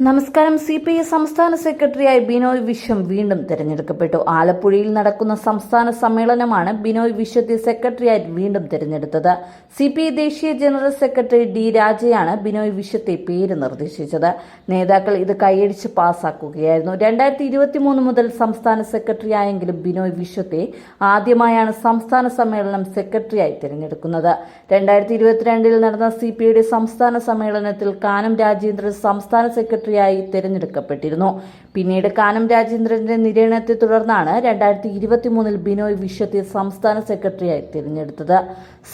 നമസ്കാരം. C P I സംസ്ഥാന സെക്രട്ടറിയായി ബിനോയ് വിശ്വം വീണ്ടും തിരഞ്ഞെടുക്കപ്പെട്ടു. ആലപ്പുഴയിൽ നടക്കുന്ന സംസ്ഥാന സമ്മേളനമാണ് ബിനോയ് വിശ്വത്തെ സെക്രട്ടറിയായി വീണ്ടും തിരഞ്ഞെടുത്തത്. സി പി ഐ ദേശീയ ജനറൽ സെക്രട്ടറി ഡി രാജയാണ് ബിനോയ് വിശ്വത്തെ പേര് നിർദ്ദേശിച്ചത്. നേതാക്കൾ ഇത് കൈയടിച്ച് പാസാക്കുകയായിരുന്നു. രണ്ടായിരത്തി ഇരുപത്തി മൂന്ന് മുതൽ സംസ്ഥാന സെക്രട്ടറിയായെങ്കിലും ബിനോയ് വിശ്വത്തെ ആദ്യമായാണ് സംസ്ഥാന സമ്മേളനം സെക്രട്ടറിയായി തിരഞ്ഞെടുക്കുന്നത്. രണ്ടായിരത്തി ഇരുപത്തിരണ്ടിൽ നടന്ന സി പി ഐയുടെ സംസ്ഥാന സമ്മേളനത്തിൽ കാനം രാജേന്ദ്രൻ സംസ്ഥാന സെക്രട്ടറിയായി തിരഞ്ഞെടുക്കപ്പെട്ടിരുന്നു. പിന്നീട് കാനം രാജേന്ദ്രന്റെ നിര്യാണത്തെ തുടർന്നാണ് രണ്ടായിരത്തി ഇരുപത്തി മൂന്നിൽ ബിനോയ് വിശ്വത്തെ സംസ്ഥാന സെക്രട്ടറിയായി തിരഞ്ഞെടുത്തത്.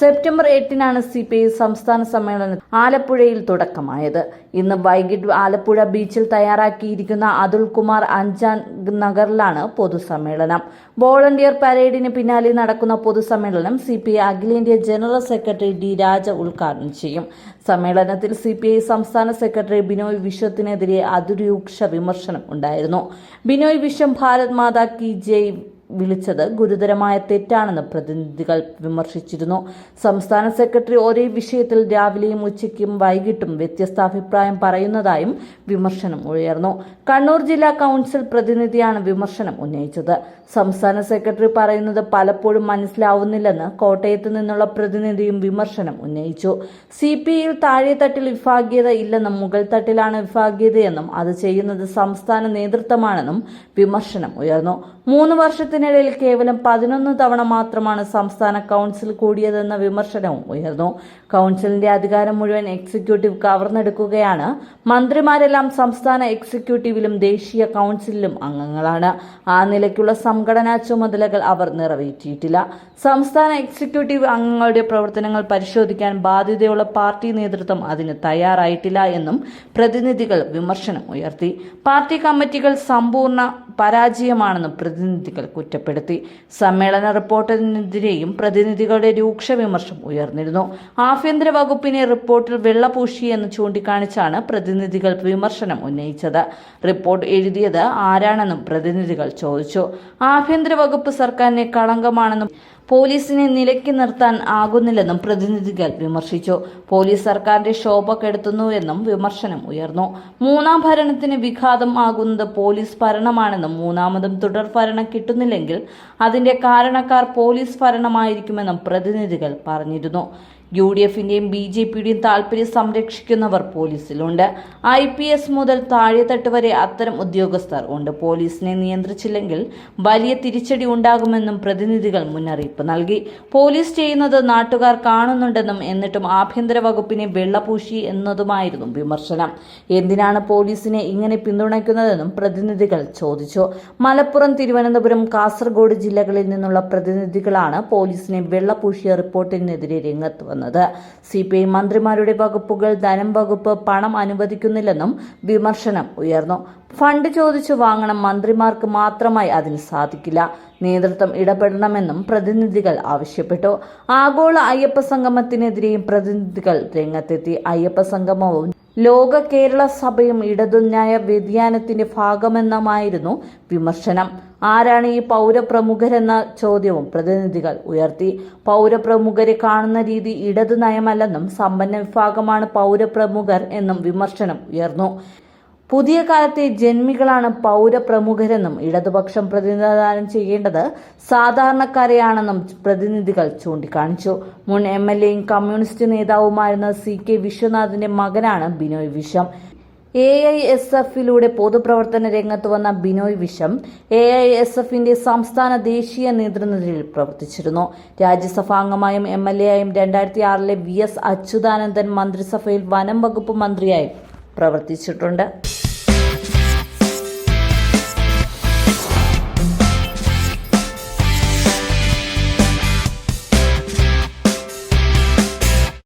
സെപ്റ്റംബർ എട്ടിനാണ് സി പി ഐ സംസ്ഥാന സമ്മേളനം ആലപ്പുഴയിൽ തുടക്കമായത്. ഇന്ന് വൈകിട്ട് ആലപ്പുഴ ബീച്ചിൽ തയ്യാറാക്കിയിരിക്കുന്ന അതുൽ കുമാർ അഞ്ചാൻ നഗറിലാണ് പൊതുസമ്മേളനം. വോളണ്ടിയർ പരേഡിന് പിന്നാലെ നടക്കുന്ന പൊതുസമ്മേളനം സി പി ഐ അഖിലേന്ത്യാ ജനറൽ സെക്രട്ടറി ഡി രാജ ഉദ്ഘാടനം ചെയ്യും. സമ്മേളനത്തിൽ സി പി ഐ സംസ്ഥാന സെക്രട്ടറി ബിനോയ് വിശ്വത്തിനെതിരെ അതിരൂക്ഷ വിമർശനം ഉണ്ടായിരുന്നു. ബിനോയ് വിശ്വം ഭാരത് മാതാ കി ജയ് വിളിച്ചത് ഗുരുതരമായ തെറ്റാണെന്ന് പ്രതിനിധികൾ വിമർശിച്ചിരുന്നു. സംസ്ഥാന സെക്രട്ടറി ഒരേ വിഷയത്തിൽ രാവിലെയും ഉച്ചയ്ക്കും വൈകിട്ടും വ്യത്യസ്ത അഭിപ്രായം പറയുന്നതായും വിമർശനം ഉയർന്നു. കണ്ണൂർ ജില്ലാ കൗൺസിൽ പ്രതിനിധിയാണ് വിമർശനം ഉന്നയിച്ചത്. സംസ്ഥാന സെക്രട്ടറി പറയുന്നത് പലപ്പോഴും മനസ്സിലാവുന്നില്ലെന്ന് കോട്ടയത്ത് നിന്നുള്ള പ്രതിനിധിയും വിമർശനം ഉന്നയിച്ചു. സി പി ഐയിൽ താഴെത്തട്ടിൽ വിഭാഗീയത ഇല്ലെന്നും മുകൾ തട്ടിലാണ് വിഭാഗീയതയെന്നും അത് ചെയ്യുന്നത് സംസ്ഥാന നേതൃത്വമാണെന്നും വിമർശനം ഉയർന്നു. മൂന്ന് വർഷത്തിനിടയിൽ കേവലം പതിനൊന്ന് തവണ മാത്രമാണ് സംസ്ഥാന കൗൺസിൽ കൂടിയതെന്ന വിമർശനവും ഉയർന്നു. കൗൺസിലിന്റെ അധികാരം മുഴുവൻ എക്സിക്യൂട്ടീവ് കവർന്നെടുക്കുകയാണ്. മന്ത്രിമാരെല്ലാം സംസ്ഥാന എക്സിക്യൂട്ടീവിലും ദേശീയ കൗൺസിലിലും അംഗങ്ങളാണ്. ആ നിലയ്ക്കുള്ള സംഘടനാ ചുമതലകൾ അവർ നിറവേറ്റിയിട്ടില്ല. സംസ്ഥാന എക്സിക്യൂട്ടീവ് അംഗങ്ങളുടെ പ്രവർത്തനങ്ങൾ പരിശോധിക്കാൻ ബാധ്യതയുള്ള പാർട്ടി നേതൃത്വം അതിന് തയ്യാറായിട്ടില്ല എന്നും പ്രതിനിധികൾ വിമർശനം ഉയർത്തി. പാർട്ടി കമ്മിറ്റികൾ സമ്പൂർണ പരാജയമാണെന്നും പ്രതിനിധികൾ കുറ്റപ്പെടുത്തി. സമ്മേളന റിപ്പോർട്ടിനെതിരെയും പ്രതിനിധികളുടെ രൂക്ഷ വിമർശം ഉയർന്നിരുന്നു. ആഭ്യന്തര വകുപ്പിനെ റിപ്പോർട്ടിൽ വെള്ളപൂശി എന്ന് ചൂണ്ടിക്കാണിച്ചാണ് പ്രതിനിധികൾ വിമർശനം ഉന്നയിച്ചത്. റിപ്പോർട്ട് എഴുതിയത് ആരാണെന്നും പ്രതിനിധികൾ ചോദിച്ചു. ആഭ്യന്തര വകുപ്പ് സർക്കാരിനെ കളങ്കമാണെന്നും പോലീസിനെ നിലയ്ക്ക് നിർത്താൻ ആകുന്നില്ലെന്നും പ്രതിനിധികൾ വിമർശിച്ചു. പോലീസ് സർക്കാരിന്റെ ശോഭ കെടുത്തുന്നുവെന്നും വിമർശനം ഉയർന്നു. മൂന്നാം ഭരണത്തിന് വിഘാതം ആകുന്നത് പോലീസ് ഭരണമാണെന്നും മൂന്നാമതും തുടർ ഭരണം കിട്ടുന്നില്ലെങ്കിൽ അതിന്റെ കാരണക്കാർ പോലീസ് ഭരണമായിരിക്കുമെന്നും പ്രതിനിധികൾ പറഞ്ഞിരുന്നു. യു ഡി എഫിന്റെയും ബി ജെ പിയുടെയും താല്പര്യം സംരക്ഷിക്കുന്നവർ പോലീസിലുണ്ട്. ഐ പി എസ് മുതൽ താഴെത്തട്ട് വരെ അത്തരം ഉദ്യോഗസ്ഥർ ഉണ്ട്. പോലീസിനെ നിയന്ത്രിച്ചില്ലെങ്കിൽ വലിയ തിരിച്ചടി ഉണ്ടാകുമെന്നും പ്രതിനിധികൾ മുന്നറിയിപ്പ് നൽകി. പോലീസ് ചെയ്യുന്നത് നാട്ടുകാർ കാണുന്നുണ്ടെന്നും എന്നിട്ടും ആഭ്യന്തര വകുപ്പിനെ വെള്ളപൂശി എന്നതുമായിരുന്നു വിമർശനം. എന്തിനാണ് പോലീസിനെ ഇങ്ങനെ പിന്തുണയ്ക്കുന്നതെന്നും പ്രതിനിധികൾ ചോദിച്ചു. മലപ്പുറം തിരുവനന്തപുരം കാസർഗോഡ് ജില്ലകളിൽ നിന്നുള്ള പ്രതിനിധികളാണ് പോലീസിനെ വെള്ളപൂശിയ റിപ്പോർട്ടിനെതിരെ രംഗത്ത് വന്നത്. സി പി ഐ മന്ത്രിമാരുടെ വകുപ്പുകൾ ധനം വകുപ്പ് പണം അനുവദിക്കുന്നില്ലെന്നും വിമർശനം ഉയർന്നു. ഫണ്ട് ചോദിച്ചു വാങ്ങണം മന്ത്രിമാർക്ക് മാത്രമായി അതിന് സാധിക്കില്ല. നേതൃത്വം ഇടപെടണമെന്നും പ്രതിനിധികൾ ആവശ്യപ്പെട്ടു. ആഗോള അയ്യപ്പ സംഗമത്തിനെതിരെയും പ്രതിനിധികൾ രംഗത്തെത്തി. അയ്യപ്പ സംഗമവും ലോക കേരള സഭയും ഇടതുന്യായ വ്യതിയാനത്തിന്റെ ഭാഗമെന്നമായിരുന്നു വിമർശനം. ആരാണ് ഈ പൗരപ്രമുഖരെന്ന ചോദ്യവും പ്രതിനിധികൾ ഉയർത്തി. പൗരപ്രമുഖരെ കാണുന്ന രീതി ഇടതു നയമല്ലെന്നും സമ്പന്ന വിഭാഗമാണ് പൗരപ്രമുഖർ എന്നും വിമർശനം ഉയർന്നു. പുതിയ കാലത്തെ ജന്മികളാണ് പൗരപ്രമുഖരെന്നും ഇടതുപക്ഷം പ്രതിനിധാനം ചെയ്യേണ്ടത് സാധാരണക്കാരെയാണെന്നും പ്രതിനിധികൾ ചൂണ്ടിക്കാണിച്ചു. മുൻ എം എൽ എയും കമ്മ്യൂണിസ്റ്റ് നേതാവുമായിരുന്ന സി കെ വിശ്വനാഥിന്റെ മകനാണ് Binoy Viswam. A I S എഫിലൂടെ പൊതുപ്രവർത്തന രംഗത്ത് വന്ന Binoy Viswam A I S എഫിന്റെ സംസ്ഥാന ദേശീയ നേതൃനിരയിൽ പ്രവർത്തിച്ചിരുന്നു. രാജ്യസഭാംഗമായും എം എൽ എ ആയും രണ്ടായിരത്തി ആറിലെ വി എസ് അച്യുതാനന്ദൻ മന്ത്രിസഭയിൽ വനം വകുപ്പ് മന്ത്രിയായും പ്രവർത്തിച്ചിട്ടുണ്ട്.